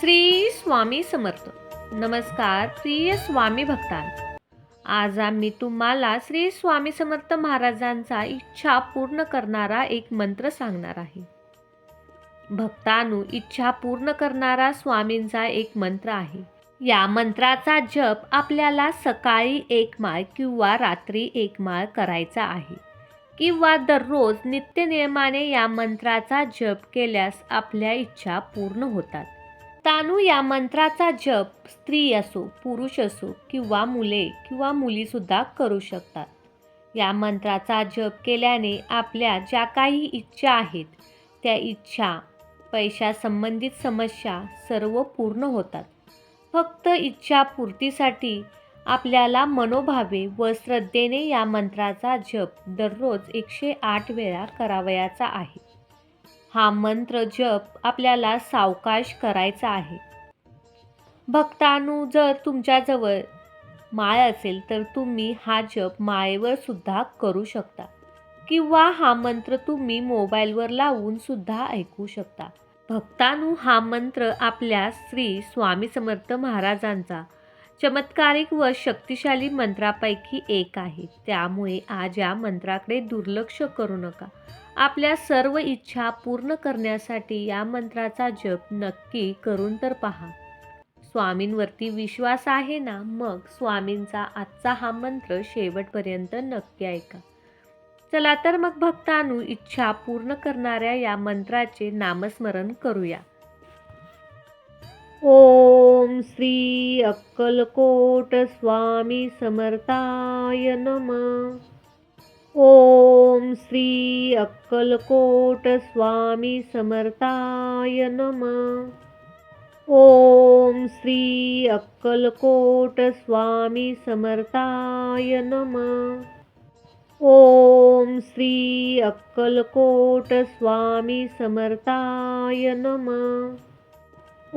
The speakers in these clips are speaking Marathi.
श्री स्वामी समर्थ. नमस्कार प्रिय स्वामी भक्तां आज आम्ही तुम्हाला श्री स्वामी समर्थ महाराजांचा इच्छा पूर्ण करणारा एक मंत्र सांगणार आहे. भक्तानु इच्छा पूर्ण करणारा स्वामींचा एक मंत्र आहे. या मंत्राचा जप आपल्याला सकाळी एक माळ किंवा रात्री एक माळ करायचा आहे. किंवा दररोज नित्यनियमाने या मंत्राचा जप केल्यास आपल्या इच्छा पूर्ण होतात. तानू या मंत्राचा जप स्त्री असो पुरुष असो किंवा मुले किंवा मुलीसुद्धा करू शकतात. या मंत्राचा जप केल्याने आपल्या ज्या काही इच्छा आहेत त्या इच्छा पैशासंबंधित समस्या सर्व पूर्ण होतात. फक्त इच्छापूर्तीसाठी आपल्याला मनोभावे व श्रद्धेने या मंत्राचा जप दररोज एकशे आठ वेळा करावयाचा आहे. हा मंत्र जप आपल्याला सावकाश करायचा आहे. भक्तांनो जर तुमच्याजवळ माळ असेल तर तुम्ही हा जप माळेवर सुद्धा करू शकता. किंवा हा मंत्र तुम्ही मोबाईलवर लावून सुद्धा ऐकू शकता. भक्तानू हा मंत्र आपल्या श्री स्वामी समर्थ महाराजांचा चमत्कारिक व शक्तिशाली मंत्रापैकी एक आहे. त्यामुळे आज या मंत्राकडे दुर्लक्ष करू नका. आपल्या सर्व इच्छा पूर्ण करण्यासाठी या मंत्राचा जप नक्की करून तर पहा. स्वामींवरती विश्वास आहे ना? मग स्वामींचा आजचा हा मंत्र शेवटपर्यंत नक्की ऐका. चला तर मग भक्तानु इच्छा पूर्ण करणाऱ्या या मंत्राचे नामस्मरण करूया. ओम श्री अक्कलकोट स्वामी समर्थाय नमः. ओम श्री अक्कलकोट स्वामी समर्थाय नम। ओम श्री अक्कलकोट स्वामी समर्थाय नम। ओम श्री अक्कलकोट स्वामी समर्थाय नमः।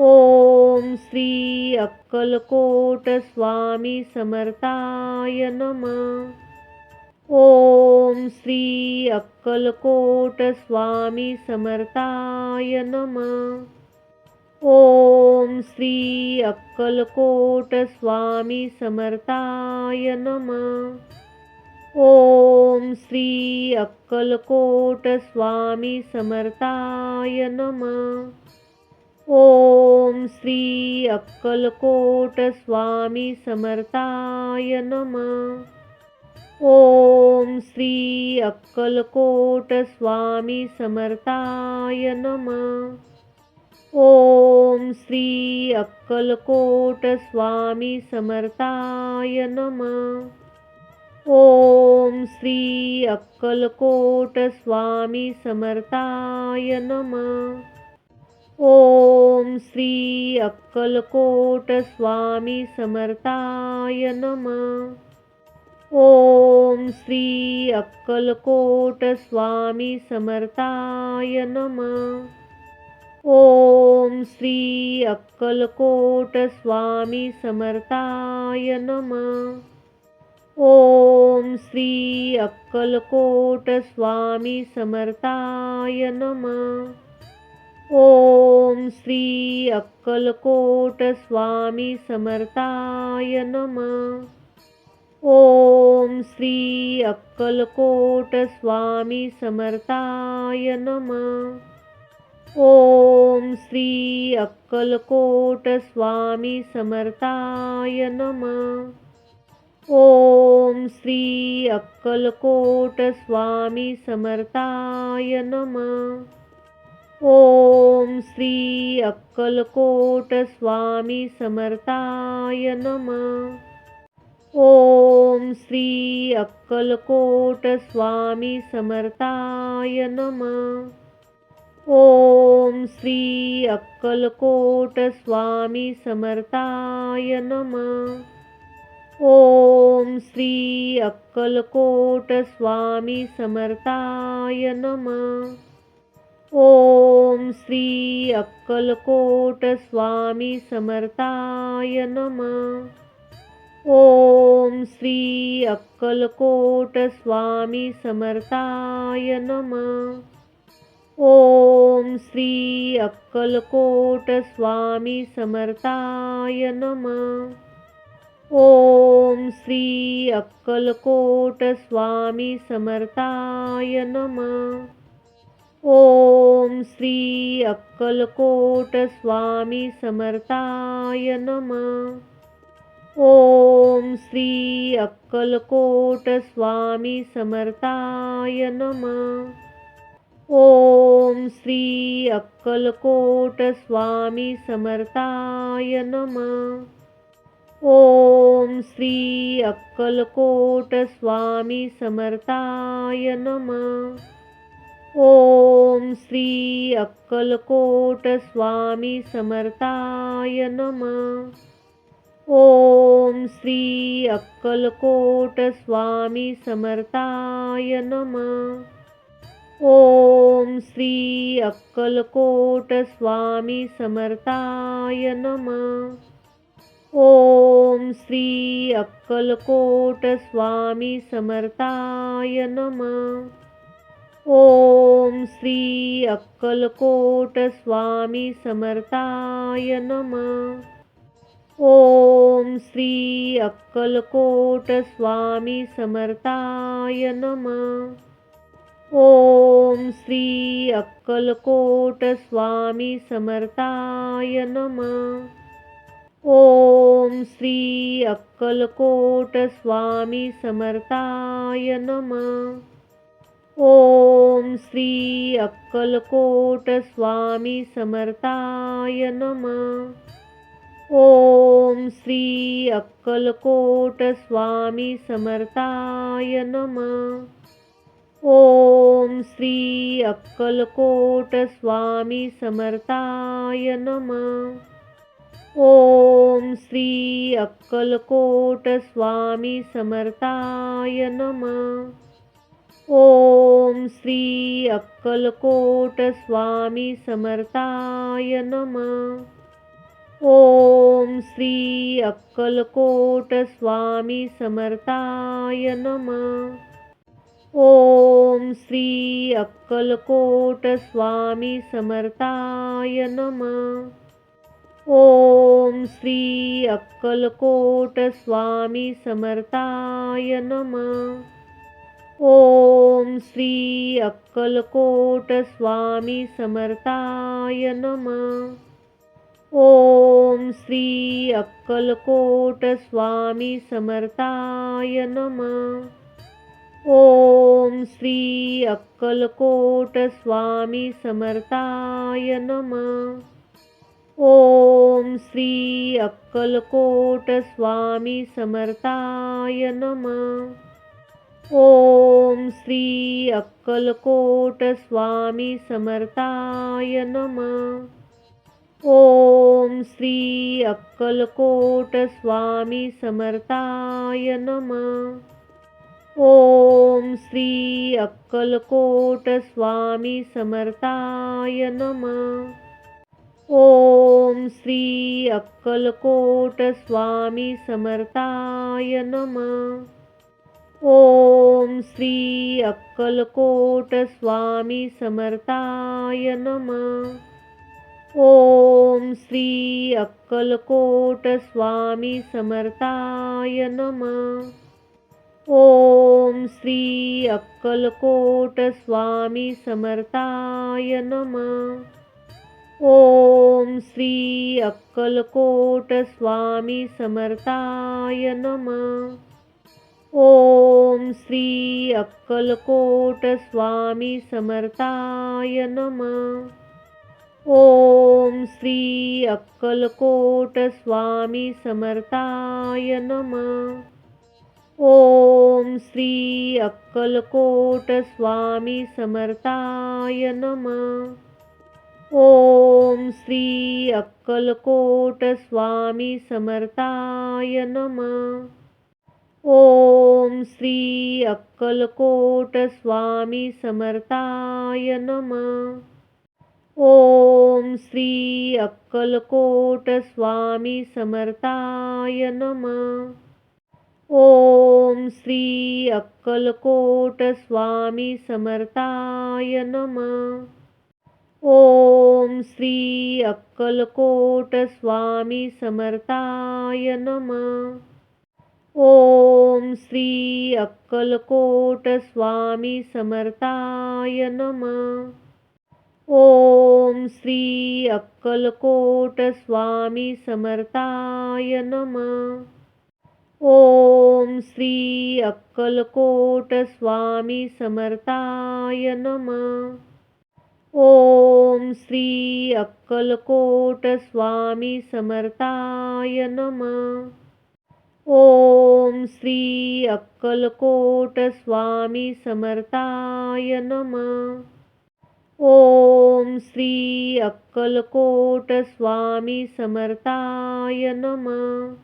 ओम श्री अक्कलकोट स्वामी समर्थाय नमः। ओम श्री अक्कलकोट स्वामी समर्थाय नमः। ओम श्री अक्कलकोट स्वामी समर्थाय नमः। ओम श्री अक्कलकोट स्वामी समर्थाय नमः। ओम श्री अक्कलकोट स्वामी समर्थाय नमः। ॐ श्री अक्कलकोट स्वामी समर्थाय नमः। ॐ श्री अक्कलकोट स्वामी समर्थाय नमः। ॐ श्री अक्कलकोट स्वामी समर्थाय नमः। ॐ श्री अक्कलकोट स्वामी समर्थाय नमः। ॐ श्री अक्कलकोट स्वामी समर्थाय नमः। ॐ श्री अक्कलकोट स्वामी समर्थाय नमः। ॐ श्री अक्कलकोट स्वामी समर्थाय नमः। ॐ श्री अक्कलकोट स्वामी समर्थाय नमः। ओम श्री अक्कलकोट स्वामी समर्थाय नमः। ओम श्री अक्कलकोट स्वामी समर्थाय नमः। ओम श्री अक्कलकोट स्वामी समर्थाय नमः। ओम श्री अक्कलकोट स्वामी समर्थाय नमः। ओम श्री अक्कलकोट स्वामी समर्थाय नमः। ओम श्री अक्कलकोट स्वामी समर्थाय नमः। ओम श्री अक्कलकोट स्वामी समर्थाय नमः। ओम श्री अक्कलकोट स्वामी समर्थाय नमः। ओम श्री अक्कलकोट स्वामी समर्थाय नमः। ओम श्री अक्कलकोट स्वामी समर्थाय नमः। ओम श्री अक्कलकोट स्वामी समर्थाय नमः। ओम श्री अक्कलकोट स्वामी समर्थाय नमः। ॐ श्री अक्कलकोट स्वामी समर्थाय नमः। ॐ श्री अक्कलकोट स्वामी समर्थाय नमः। ॐ श्री अक्कलकोट स्वामी समर्थाय नमः। ॐ श्री अक्कलकोट स्वामी समर्थाय नमः। ॐ श्री अक्कलकोट स्वामी समर्थाय नमः. ॐ श्री अक्कलकोट स्वामी समर्थाय नमः. ॐ श्री अक्कलकोट स्वामी समर्थाय नमः. ॐ श्री अक्कलकोट स्वामी समर्थाय नमः. ओम श्री अक्कलकोट स्वामी समर्थाय नमः। ओम श्री अक्कलकोट स्वामी समर्थाय नमः। ओम श्री अक्कलकोट स्वामी समर्थाय नमः। ओम श्री अक्कलकोट स्वामी समर्थाय नमः। ओम श्री अक्कलकोट स्वामी समर्थाय नमः। ओम श्री अक्कलकोट स्वामी समर्थाय नमः। ओम श्री अक्कलकोट स्वामी समर्थाय नमः। ओम श्री अक्कलकोट स्वामी समर्थाय नमः। ॐ श्री अक्कलकोट स्वामी समर्थाय नमः। ॐ श्री अक्कलकोट स्वामी समर्थाय नमः। ॐ श्री अक्कलकोट स्वामी समर्थाय नमः। ॐ श्री अक्कलकोट स्वामी समर्थाय नमः। ॐ श्री अक्कलकोट स्वामी समर्थाय नमः। ॐ श्री अक्कलकोट स्वामी समर्थाय नमः। ॐ श्री अक्कलकोट स्वामी समर्थाय नमः। ॐ श्री अक्कलकोट स्वामी समर्थाय नमः। ओम श्री अक्कलकोट स्वामी समर्थाय नमः। ओम श्री अक्कलकोट स्वामी समर्थाय नमः। ओम श्री अक्कलकोट स्वामी समर्थाय नमः। ओम श्री अक्कलकोट स्वामी समर्थाय नमः। ओम श्री अक्कलकोट स्वामी समर्थाय नम। ओम श्री अक्कलकोट स्वामी समर्थाय नमः। ओम श्री अक्कलकोट स्वामी समर्थाय नम। ओम श्री अक्कलकोट स्वामी समर्थाय नमः। ओम श्री अक्कलकोट स्वामी समर्थाय नम। ओम श्री अक्कलकोट स्वामी समर्थाय नमः। ओम श्री अक्कलकोट स्वामी समर्थाय नम। ओम श्री अक्कलकोट स्वामी समर्थाय नमः। ओम श्री अक्कलकोट स्वामी समर्थाय नमः। ओम श्री अक्कलकोट स्वामी समर्थाय नमः। ओम श्री अक्कलकोट स्वामी समर्थाय नमः। ओम श्री अक्कलकोट स्वामी समर्थाय नमः। ओम श्री अक्कलकोट स्वामी समर्थाय नमः। ओम श्री अक्कलकोट स्वामी समर्थाय नमः। ओम श्री अक्कलकोट स्वामी समर्थाय नमः। ओम श्री अक्कलकोट स्वामी समर्थाय नमः। ओम श्री अक्कलकोट स्वामी समर्थाय नमः।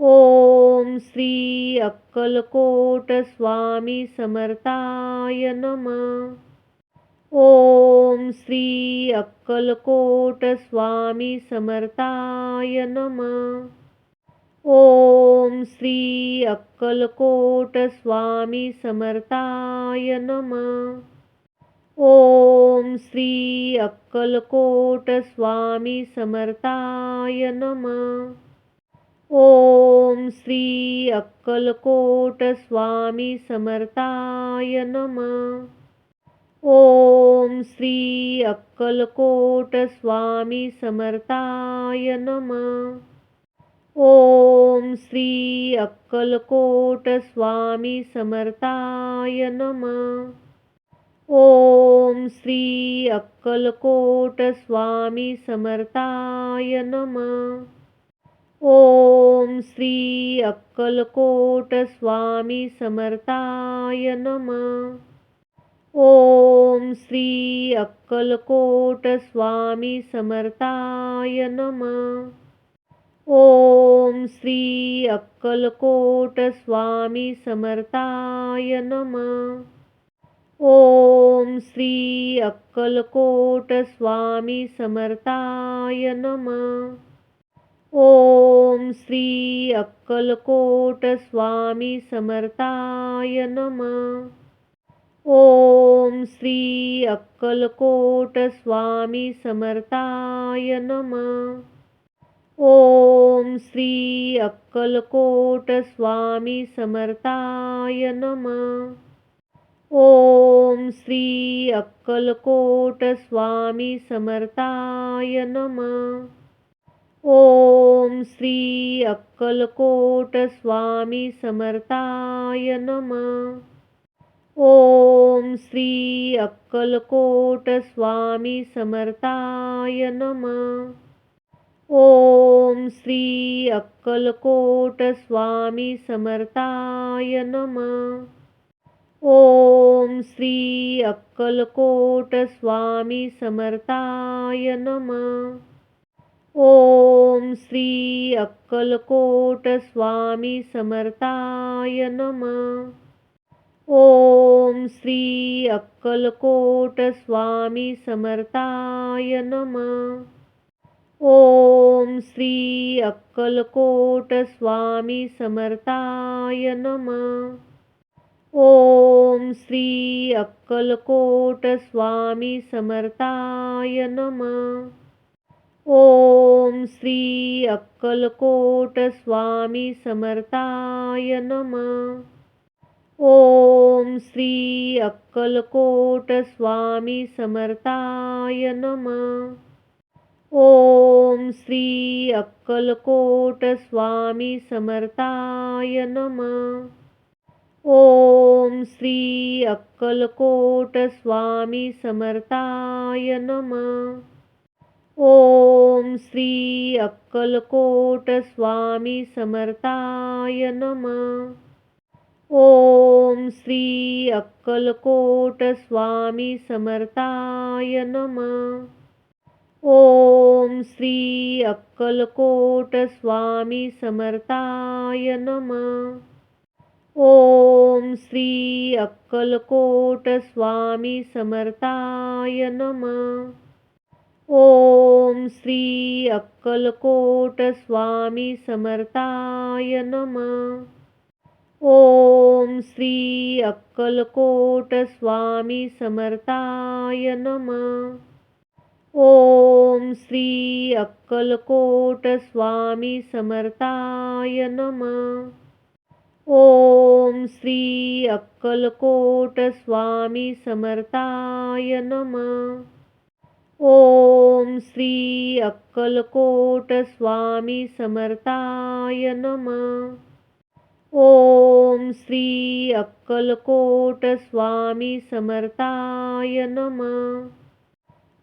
ओम श्री अक्कलकोट स्वामी समर्थाय नम। ओम श्री अक्कलकोट स्वामी समर्थाय नम। ओम श्री अक्कलकोट स्वामी समर्थाय नमः। ॐ श्री अक्कलकोटस्वामी समर्थाय नमः। ॐ श्री अक्कलकोट स्वामी समर्थाय नम। ॐ श्री अक्कलकोटस्वामी समर्थाय नमः। ॐ श्री अक्कलकोट स्वामी समर्थाय नमः। ॐ श्री अक्कलकोटस्वामी समर्थाय नमः। ॐ श्री अक्कलकोट स्वामी समर्थाय नम। ॐ श्री अक्कलकोटस्वामी समर्थाय नमः। ॐ श्री अक्कलकोट स्वामी समर्थाय नमः। ओम श्री अक्कलकोट स्वामी समर्थाय नमः। ओम श्री अक्कलकोट स्वामी समर्थाय नमः। ओम श्री अक्कलकोट स्वामी समर्थाय नमः। ओम श्री अक्कलकोट स्वामी समर्थाय नमः। ओम श्री अक्कलकोट स्वामी समर्थाय नमः। ओम श्री अक्कलकोट स्वामी समर्थाय नमः। ओम श्री अक्कलकोट स्वामी समर्थाय नमः। ओम श्री अक्कलकोट स्वामी समर्थाय नमः। ओम श्री अक्कलकोट स्वामी समर्थाय नमः। ओम श्री अक्कलकोट स्वामी समर्थाय नमः। ओम श्री अक्कलकोट स्वामी समर्थाय नमः। ओम श्री अक्कलकोट स्वामी समर्थाय नमः। ओम श्री अक्कलकोट स्वामी समर्थाय नमः। ओम श्री अक्कलकोट स्वामी समर्थाय नमः। ओम श्री अक्कलकोट स्वामी समर्थाय नमः। ओम श्री अक्कलकोट स्वामी समर्थाय नमः। ओम श्री अक्कलकोट स्वामी समर्थाय नमः। ओम श्री अक्कलकोट स्वामी समर्थाय नमः। ओम श्री अक्कलकोट स्वामी समर्थाय नमः। ओम श्री अक्कलकोट स्वामी समर्थाय नमः। ओम श्री अक्कलकोट स्वामी समर्थाय नम। ओम श्री अक्कलकोट स्वामी समर्थाय नम। ओम श्री अक्कलकोट स्वामी समर्थाय नमः। ओम श्री अक्कलकोट स्वामी समर्थाय नमः। ओम श्री अक्कलकोट स्वामी समर्थाय नमः। ओम श्री अक्कलकोट स्वामी समर्थाय नमः। ओम श्री अक्कलकोट स्वामी समर्थाय नमः।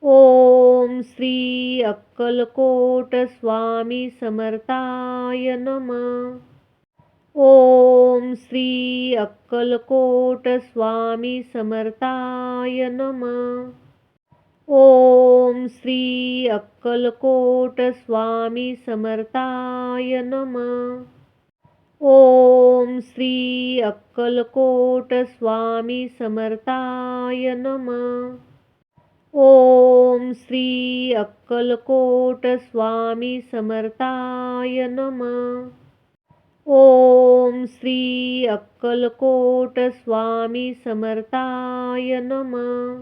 ओम श्री अक्कलकोट स्वामी समर्थाय नमः। ॐ श्री अक्कलकोटस्वामी समर्थाय नमः। ॐ श्री अक्कलकोट स्वामी समर्थाय नम। ॐ श्री अक्कलकोटस्वामी समर्थाय नमः। ॐ श्री अक्कलकोट स्वामी समर्थाय नमः। ओम श्री अक्कलकोट स्वामी समर्थाय नमः।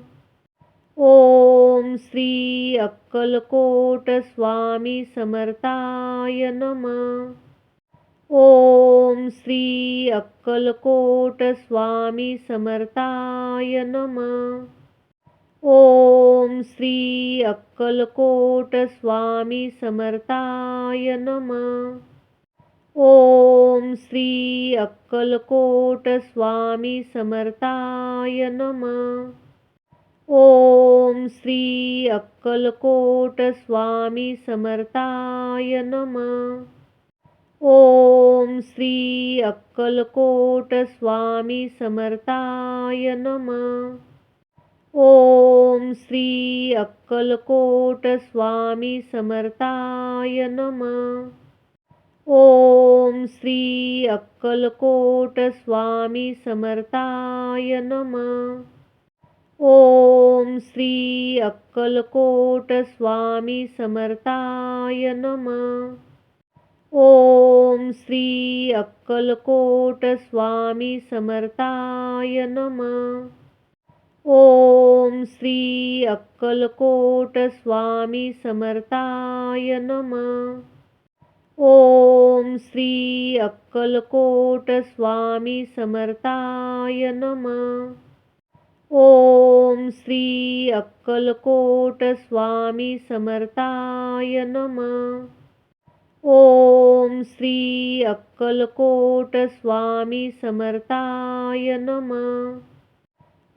ओम श्री अक्कलकोट स्वामी समर्थाय नमः। ओम श्री अक्कलकोट स्वामी समर्थाय नमः। ओम श्री अक्कलकोट स्वामी समर्थाय नमः। ओम श्री अक्कलकोट स्वामी समर्थाय नमः। ओम श्री अक्कलकोट स्वामी समर्थाय नमः। ओम श्री अक्कलकोट स्वामी समर्थाय नमः। ओम श्री अक्कलकोट स्वामी समर्थाय नमः। ओम श्री अक्कलकोट स्वामी समर्थाय नमः। ओम श्री अक्कलकोट स्वामी समर्थाय नमः। ओम श्री अक्कलकोट स्वामी समर्थाय नमः। ओम श्री अक्कलकोट स्वामी समर्थाय नमः। ओम श्री अक्कलकोट स्वामी समर्थाय नमः। ओम श्री अक्कलकोट स्वामी समर्थाय नमः। ओम श्री अक्कलकोट स्वामी समर्थाय नमः।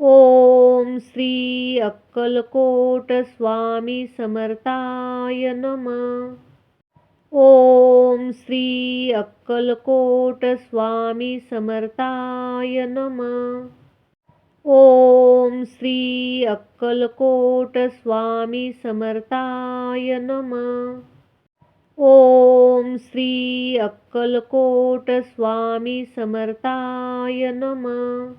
ओम श्री अक्कलकोट स्वामी समर्थाय नमः। ओम श्री अक्कलकोट स्वामी समर्थाय नमः। ओम श्री अक्कलकोट स्वामी समर्थाय नमः। ओम श्री अक्कलकोट स्वामी समर्थाय नमः।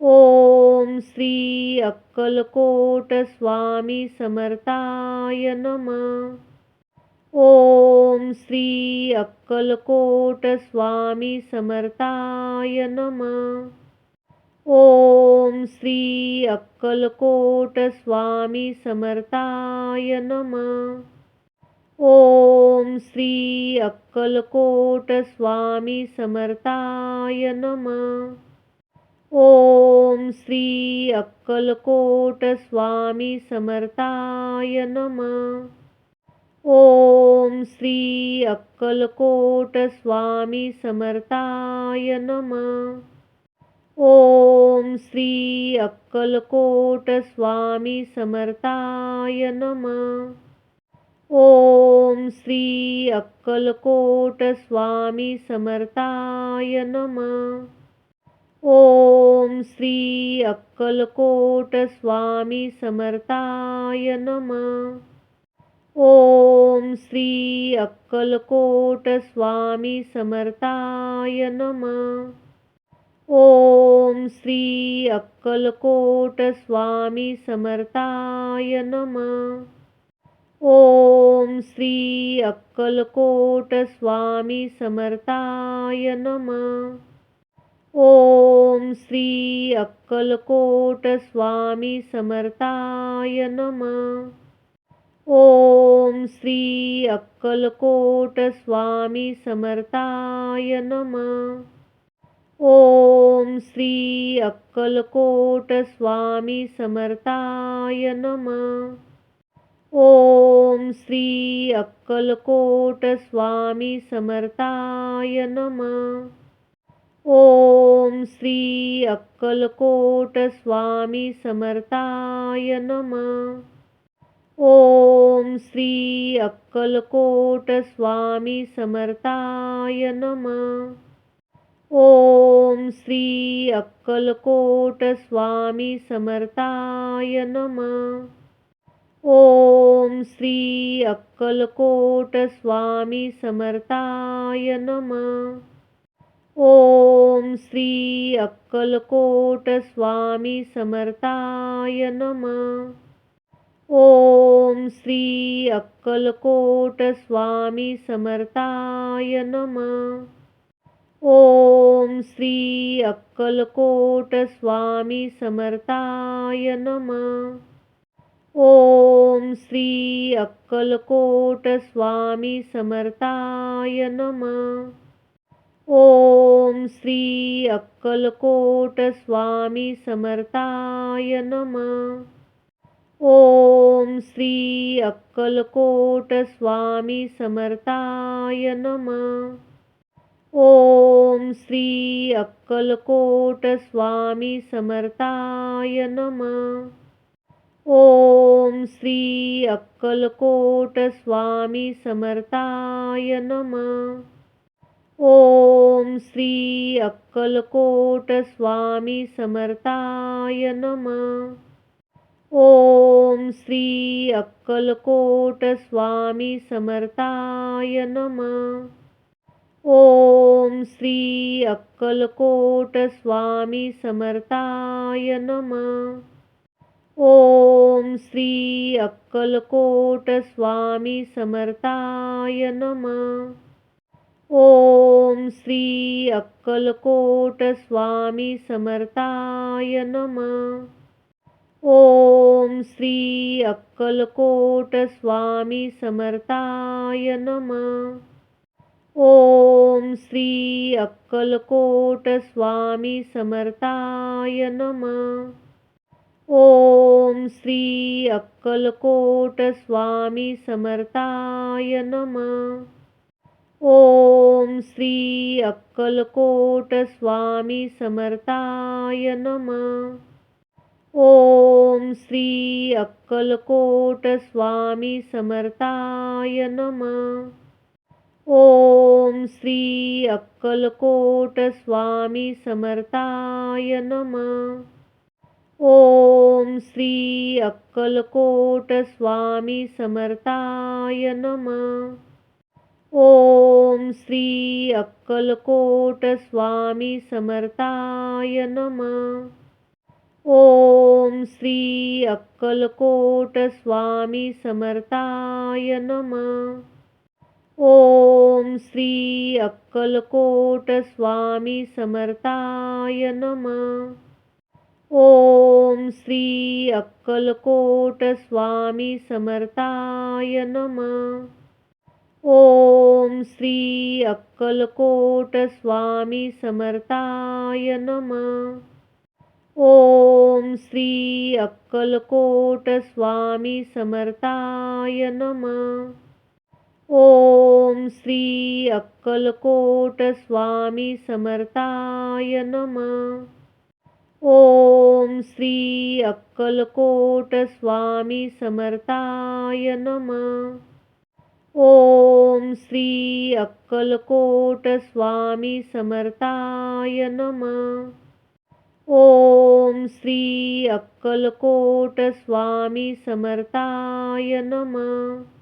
ओम श्री अक्कलकोट स्वामी समर्थाय नमः। ओम श्री अक्कलकोट स्वामी समर्थाय नमः। ओम श्री अक्कलकोट स्वामी समर्थाय नमः। ओम श्री अक्कलकोट स्वामी समर्थाय नमः। ओम श्री अक्कलकोट स्वामी समर्थाय नमः। ओम श्री अक्कलकोट स्वामी समर्थाय नमः। ओम श्री अक्कलकोट स्वामी समर्थाय नमः। ओम श्री अक्कलकोट स्वामी समर्थाय नमः। ओम श्री अक्कलकोट स्वामी समर्थाय नमः। ॐ श्री अक्कलकोटस्वामी समर्थाय नमः। ॐ श्री अक्कलकोट स्वामी समर्थाय नम। ॐ श्री अक्कलकोटस्वामी समर्थाय नमः। ॐ श्री अक्कलकोट स्वामी समर्थाय नमः। ॐ श्री अक्कलकोटस्वामी समर्थाय नमः। ॐ श्री अक्कलकोट स्वामी समर्थाय नमः। ॐ श्री अक्कलकोटस्वामी समर्थाय नमः। ॐ श्री अक्कलकोट स्वामी समर्थाय नमः। ओम श्री अक्कलकोट स्वामी समर्थाय नमः। ओम श्री अक्कलकोट स्वामी समर्थाय नमः। ओम श्री अक्कलकोट स्वामी समर्थाय नमः। ओम श्री अक्कलकोट स्वामी समर्थाय नमः। ओम श्री अक्कलकोट स्वामी समर्थाय नम। ओम श्री अक्कलकोट स्वामी समर्थाय नमः। ओम श्री अक्कलकोट स्वामी समर्थाय नम। ओम श्री अक्कलकोट स्वामी समर्थाय नमः। श्री अक्कलकोट स्वामी समर्थाय नमः. ॐ श्री अक्कलकोट स्वामी समर्थाय नमः. ॐ श्री अक्कलकोट स्वामी समर्थाय नमः. ॐ श्री अक्कलकोट स्वामी समर्थाय नमः. ओम श्री अक्कलकोट स्वामी समर्थाय नमः। ओम श्री अक्कलकोट स्वामी समर्थाय नमः। ओम श्री अक्कलकोट स्वामी समर्थाय नमः। ओम श्री अक्कलकोट स्वामी समर्थाय नमः। ओम श्री अक्कलकोट स्वामी समर्थाय नमः। ओम श्री अक्कलकोट स्वामी समर्थाय नमः। ओम श्री अक्कलकोट स्वामी समर्थाय नमः। ओम श्री अक्कलकोट स्वामी समर्थाय नमः। ओम श्री अक्कलकोट स्वामी समर्थाय नम। ओम श्री अक्कलकोट स्वामी समर्थाय नम। ओम श्री अक्कलकोट स्वामी समर्थाय नमः। ओम श्री अक्कलकोट स्वामी समर्थाय नमः। ओम श्री अक्कलकोट स्वामी समर्थाय नमः। ओम श्री अक्कलकोट स्वामी समर्थाय नमः। ओम श्री अक्कलकोट स्वामी समर्थाय नमः। ओम श्री अक्कलकोट स्वामी समर्थाय नमः। ओम श्री अक्कलकोट स्वामी समर्थाय नमः। ओम श्री अक्कलकोट स्वामी समर्थाय नमः। ओम श्री अक्कलकोट स्वामी समर्थाय नमः। ओम श्री अक्कलकोट स्वामी समर्थाय नमः। ओम श्री अक्कलकोट स्वामी समर्थाय नमः।